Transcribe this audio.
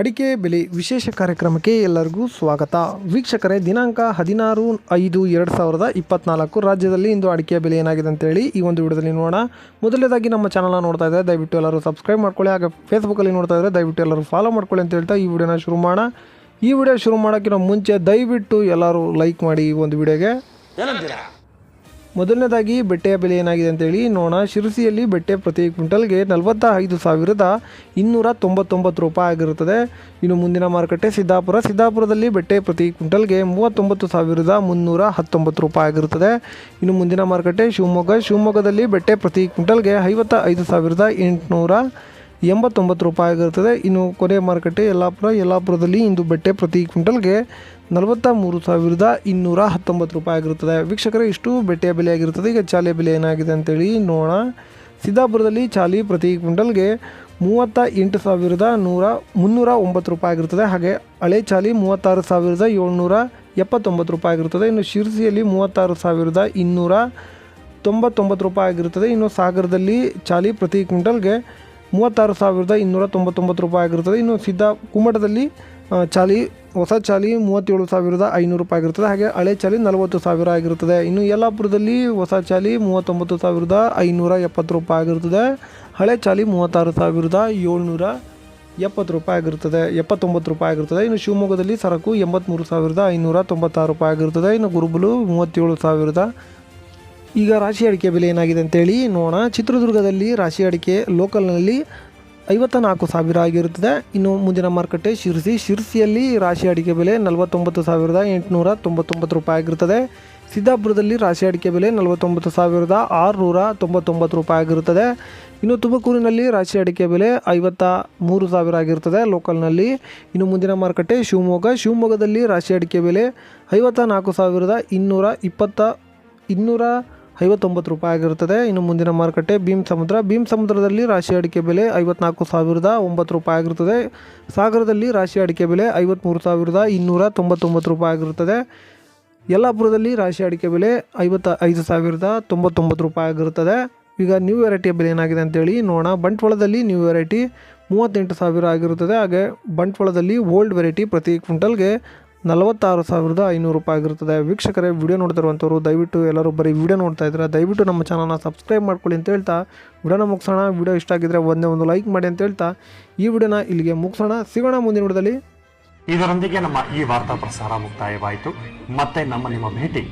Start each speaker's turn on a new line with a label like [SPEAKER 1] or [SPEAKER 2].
[SPEAKER 1] ಅಡಿಕೆ ಬೆಲೆ ವಿಶೇಷ ಕಾರ್ಯಕ್ರಮಕ್ಕೆ ಎಲ್ಲರಿಗೂ ಸ್ವಾಗತ. ವೀಕ್ಷಕರೇ, ದಿನಾಂಕ ಹದಿನಾರು ಐದು ಎರಡು ಸಾವಿರದ ಇಪ್ಪತ್ನಾಲ್ಕು. ರಾಜ್ಯದಲ್ಲಿ ಇಂದು ಅಡಿಕೆ ಬೆಲೆ ಏನಾಗಿದೆ ಅಂತೇಳಿ ಈ ಒಂದು ವಿಡಿಯೋದಲ್ಲಿ ನೋಡೋಣ. ಮೊದಲನೇದಾಗಿ ನಮ್ಮ ಚಾನಲ್ನ ನೋಡ್ತಾ ಇದ್ದಾರೆ ದಯವಿಟ್ಟು ಎಲ್ಲರೂ ಸಬ್ಸ್ಕ್ರೈಬ್ ಮಾಡ್ಕೊಳ್ಳಿ. ಹಾಗೆ ಫೇಸ್ಬುಕ್ಕಲ್ಲಿ ನೋಡ್ತಾ ಇದ್ದಾರೆ ದಯವಿಟ್ಟು ಎಲ್ಲರೂ ಫಾಲೋ ಮಾಡ್ಕೊಳ್ಳಿ ಅಂತ ಹೇಳ್ತಾ ಈ ವಿಡಿಯೋನ ಶುರು ಮಾಡೋಣ. ಈ ವಿಡಿಯೋ ಶುರು ಮಾಡೋಕ್ಕಿಂತ ಮುಂಚೆ ದಯವಿಟ್ಟು ಎಲ್ಲರೂ ಲೈಕ್ ಮಾಡಿ ಈ ಒಂದು ವಿಡಿಯೋಗೆ.
[SPEAKER 2] ಏನಂತೀರಾ?
[SPEAKER 1] ಮೊದಲನೇದಾಗಿ ಬೆಟ್ಟೆಯ ಬೆಲೆ ಏನಾಗಿದೆ ಅಂತೇಳಿ ನೋಡೋಣ. ಶಿರಸಿಯಲ್ಲಿ ಬೆಟ್ಟೆ ಪ್ರತಿ ಕ್ವಿಂಟಲ್ಗೆ ನಲವತ್ತ ಐದು ಸಾವಿರದ ಇನ್ನೂರ ತೊಂಬತ್ತೊಂಬತ್ತು ರೂಪಾಯಿ ಆಗಿರುತ್ತದೆ. ಇನ್ನು ಮುಂದಿನ ಮಾರುಕಟ್ಟೆ ಸಿದ್ದಾಪುರ. ಸಿದ್ದಾಪುರದಲ್ಲಿ ಬೆಟ್ಟೆ ಪ್ರತಿ ಕ್ವಿಂಟಲ್ಗೆ ಮೂವತ್ತೊಂಬತ್ತು ಸಾವಿರದ ಮುನ್ನೂರ ಹತ್ತೊಂಬತ್ತು ರೂಪಾಯಿ ಆಗಿರುತ್ತದೆ. ಇನ್ನು ಮುಂದಿನ ಮಾರುಕಟ್ಟೆ ಶಿವಮೊಗ್ಗ. ಶಿವಮೊಗ್ಗದಲ್ಲಿ ಬೆಟ್ಟೆ ಪ್ರತಿ ಕ್ವಿಂಟಲ್ಗೆ ಐವತ್ತ ಐದು ಸಾವಿರದ ಎಂಟುನೂರ ಎಂಬತ್ತೊಂಬತ್ತು ರೂಪಾಯಿ ಆಗಿರುತ್ತದೆ. ಇನ್ನು ಕೊನೆಯ ಮಾರುಕಟ್ಟೆ ಯಲ್ಲಾಪುರ. ಯಲ್ಲಾಪುರದಲ್ಲಿ ಇಂದು ಬೆಟ್ಟೆ ಪ್ರತಿ ಕ್ವಿಂಟಲ್ಗೆ ನಲವತ್ತ ಮೂರು ಸಾವಿರದ ಇನ್ನೂರ ಹತ್ತೊಂಬತ್ತು ರೂಪಾಯಿ ಆಗಿರುತ್ತದೆ. ವೀಕ್ಷಕರೇ, ಇಷ್ಟು ಬೆಟ್ಟೆಯ ಬೆಲೆ ಆಗಿರುತ್ತದೆ. ಈಗ ಚಾಲೆ ಬೆಲೆ ಏನಾಗಿದೆ ಅಂತೇಳಿ ನೋಡೋಣ. ಸಿದ್ದಾಪುರದಲ್ಲಿ ಚಾಲಿ ಪ್ರತಿ ಕ್ವಿಂಟಲ್ಗೆ ಮೂವತ್ತ ಎಂಟು ಸಾವಿರದ ನೂರ ಮುನ್ನೂರ ಒಂಬತ್ತು ರೂಪಾಯಿ ಆಗಿರುತ್ತದೆ. ಹಾಗೆ ಹಳೆ ಚಾಲಿ ಮೂವತ್ತಾರು ಸಾವಿರದ ಏಳ್ನೂರ ಎಪ್ಪತ್ತೊಂಬತ್ತು ರೂಪಾಯಿ ಆಗಿರುತ್ತದೆ. ಇನ್ನು ಶಿರ್ಸಿಯಲ್ಲಿ ಮೂವತ್ತಾರು ಸಾವಿರದ ಇನ್ನೂರ ತೊಂಬತ್ತೊಂಬತ್ತು ರೂಪಾಯಿ ಆಗಿರುತ್ತದೆ. ಇನ್ನು ಸಾಗರದಲ್ಲಿ ಚಾಲಿ ಪ್ರತಿ ಕ್ವಿಂಟಲ್ಗೆ ಮೂವತ್ತಾರು ಸಾವಿರದ ಇನ್ನೂರ ತೊಂಬತ್ತೊಂಬತ್ತು ರೂಪಾಯಿ ಆಗಿರ್ತದೆ ಇನ್ನು ಸಿದ್ಧ ಕುಮಟದಲ್ಲಿ ಚಾಲಿ, ಹೊಸ ಚಾಲಿ ಮೂವತ್ತೇಳು ಸಾವಿರದ ಐನೂರು ರೂಪಾಯಿ ಆಗಿರ್ತದೆ ಹಾಗೆ ಹಳೆ ಚಾಲಿ ನಲವತ್ತು ಸಾವಿರ ಆಗಿರುತ್ತದೆ. ಇನ್ನು ಯಲ್ಲಾಪುರದಲ್ಲಿ ಹೊಸ ಚಾಲಿ ಮೂವತ್ತೊಂಬತ್ತು ಸಾವಿರದ ಐನೂರ ಎಪ್ಪತ್ತು ರೂಪಾಯಿ ಆಗಿರುತ್ತದೆ. ಹಳೆ ಚಾಲಿ ಮೂವತ್ತಾರು ಸಾವಿರದ ಏಳ್ನೂರ ಎಪ್ಪತ್ತು ರೂಪಾಯಿ ಆಗಿರುತ್ತದೆ. ಎಪ್ಪತ್ತೊಂಬತ್ತು ರೂಪಾಯಿ ಆಗಿರುತ್ತದೆ. ಇನ್ನು ಶಿವಮೊಗ್ಗದಲ್ಲಿ ಸರಕು ಎಂಬತ್ತ್ಮೂರು ಸಾವಿರದ ಐನೂರ ತೊಂಬತ್ತಾರು ರೂಪಾಯಿ ಆಗಿರುತ್ತದೆ. ಇನ್ನು ಗುರುಬಲು ಮೂವತ್ತೇಳು ಸಾವಿರದ ಈಗ ರಾಶಿ ಅಡಿಕೆ ಬೆಲೆ ಏನಾಗಿದೆ ಅಂತೇಳಿ ನೋಡೋಣ. ಚಿತ್ರದುರ್ಗದಲ್ಲಿ ರಾಶಿ ಅಡಿಕೆ ಲೋಕಲ್ನಲ್ಲಿ ಐವತ್ತ ನಾಲ್ಕು ಸಾವಿರ ಆಗಿರುತ್ತದೆ. ಇನ್ನು ಮುಂದಿನ ಮಾರುಕಟ್ಟೆ ಶಿರಸಿ. ಶಿರಸಿಯಲ್ಲಿ ರಾಶಿ ಅಡಿಕೆ ಬೆಲೆ ನಲವತ್ತೊಂಬತ್ತು ಸಾವಿರದ ಎಂಟುನೂರ ತೊಂಬತ್ತೊಂಬತ್ತು ರೂಪಾಯಿ ಆಗಿರುತ್ತದೆ. ಸಿದ್ದಾಪುರದಲ್ಲಿ ರಾಶಿ ಅಡಿಕೆ ಬೆಲೆ ನಲವತ್ತೊಂಬತ್ತು ಸಾವಿರದ ಆರುನೂರ ತೊಂಬತ್ತೊಂಬತ್ತು ರೂಪಾಯಿ ಆಗಿರುತ್ತದೆ. ಇನ್ನು ತುಮಕೂರಿನಲ್ಲಿ ರಾಶಿ ಅಡಿಕೆ ಬೆಲೆ ಐವತ್ತ ಮೂರು ಸಾವಿರ ಆಗಿರುತ್ತದೆ ಲೋಕಲ್ನಲ್ಲಿ. ಇನ್ನು ಮುಂದಿನ ಮಾರುಕಟ್ಟೆ ಶಿವಮೊಗ್ಗ. ಶಿವಮೊಗ್ಗದಲ್ಲಿ ರಾಶಿ ಅಡಿಕೆ ಬೆಲೆ ಐವತ್ತ ನಾಲ್ಕು ಸಾವಿರದ ಇನ್ನೂರ ಇಪ್ಪತ್ತ, ಇನ್ನೂರ ಐವತ್ತೊಂಬತ್ತು ರೂಪಾಯಿ ಆಗಿರುತ್ತದೆ. ಇನ್ನು ಮುಂದಿನ ಮಾರುಕಟ್ಟೆ ಭೀಮ್ ಸಮುದ್ರ. ಭೀಮ್ ಸಮುದ್ರದಲ್ಲಿ ರಾಶಿ ಅಡಿಕೆ ಬೆಲೆ ಐವತ್ನಾಲ್ಕು ಸಾವಿರದ ಒಂಬತ್ತು ರೂಪಾಯಿ ಆಗಿರುತ್ತದೆ. ಸಾಗರದಲ್ಲಿ ರಾಶಿ ಅಡಿಕೆ ಬೆಲೆ ಐವತ್ತ್ಮೂರು ಸಾವಿರದ ಇನ್ನೂರ ತೊಂಬತ್ತೊಂಬತ್ತು ರೂಪಾಯಿ ಆಗಿರುತ್ತದೆ. ಯಲ್ಲಾಪುರದಲ್ಲಿ ರಾಶಿ ಅಡಿಕೆ ಬೆಲೆ ಐವತ್ತ ಐದು ಸಾವಿರದ ತೊಂಬತ್ತೊಂಬತ್ತು ರೂಪಾಯಿ ಆಗಿರುತ್ತದೆ. ಈಗ ನ್ಯೂ ವೆರೈಟಿಯ ಬೆಲೆ ಏನಾಗಿದೆ ಅಂತೇಳಿ ನೋಡೋಣ. ಬಂಟ್ವಾಳದಲ್ಲಿ ನ್ಯೂ ವೆರೈಟಿ ಮೂವತ್ತೆಂಟು ಸಾವಿರ ಆಗಿರುತ್ತದೆ. ಹಾಗೆ ಬಂಟ್ವಾಳದಲ್ಲಿ ಓಲ್ಡ್ ವೆರೈಟಿ ಪ್ರತಿ ಕ್ವಿಂಟಲ್ಗೆ ನಲವತ್ತಾರು ಸಾವಿರದ ಐನೂರು ರೂಪಾಯಿ ಆಗಿರುತ್ತದೆ. ವೀಕ್ಷಕರೇ, ವಿಡಿಯೋ ನೋಡ್ತಿರುವಂಥವ್ರು, ದಯವಿಟ್ಟು ಎಲ್ಲರೂ ಬರೀ ವಿಡಿಯೋ ನೋಡ್ತಾ ಇದ್ದರೆ ದಯವಿಟ್ಟು ನಮ್ಮ ಚಾನಲ್ನ ಸಬ್ಸ್ಕ್ರೈಬ್ ಮಾಡ್ಕೊಳ್ಳಿ ಅಂತ ಹೇಳ್ತಾ, ವಿಡಿಯೋನ ಮುಗಿಸೋಣ. ವಿಡಿಯೋ ಇಷ್ಟ ಆಗಿದ್ರೆ ಒಂದೇ ಒಂದು ಲೈಕ್ ಮಾಡಿ ಅಂತ ಹೇಳ್ತಾ, ಈ ವಿಡಿಯೋನ ಇಲ್ಲಿಗೆ ಮುಗಿಸೋಣ. ಸಿಗೋಣ ಮುಂದಿನ ವಿಡಿಯೋದಲ್ಲಿ.
[SPEAKER 2] ಇದರೊಂದಿಗೆ ನಮ್ಮ ಈ ವಾರ್ತಾ ಪ್ರಸಾರ ಮುಕ್ತಾಯವಾಯಿತು. ಮತ್ತೆ ನಮ್ಮ ನಿಮ್ಮ ಭೇಟಿ.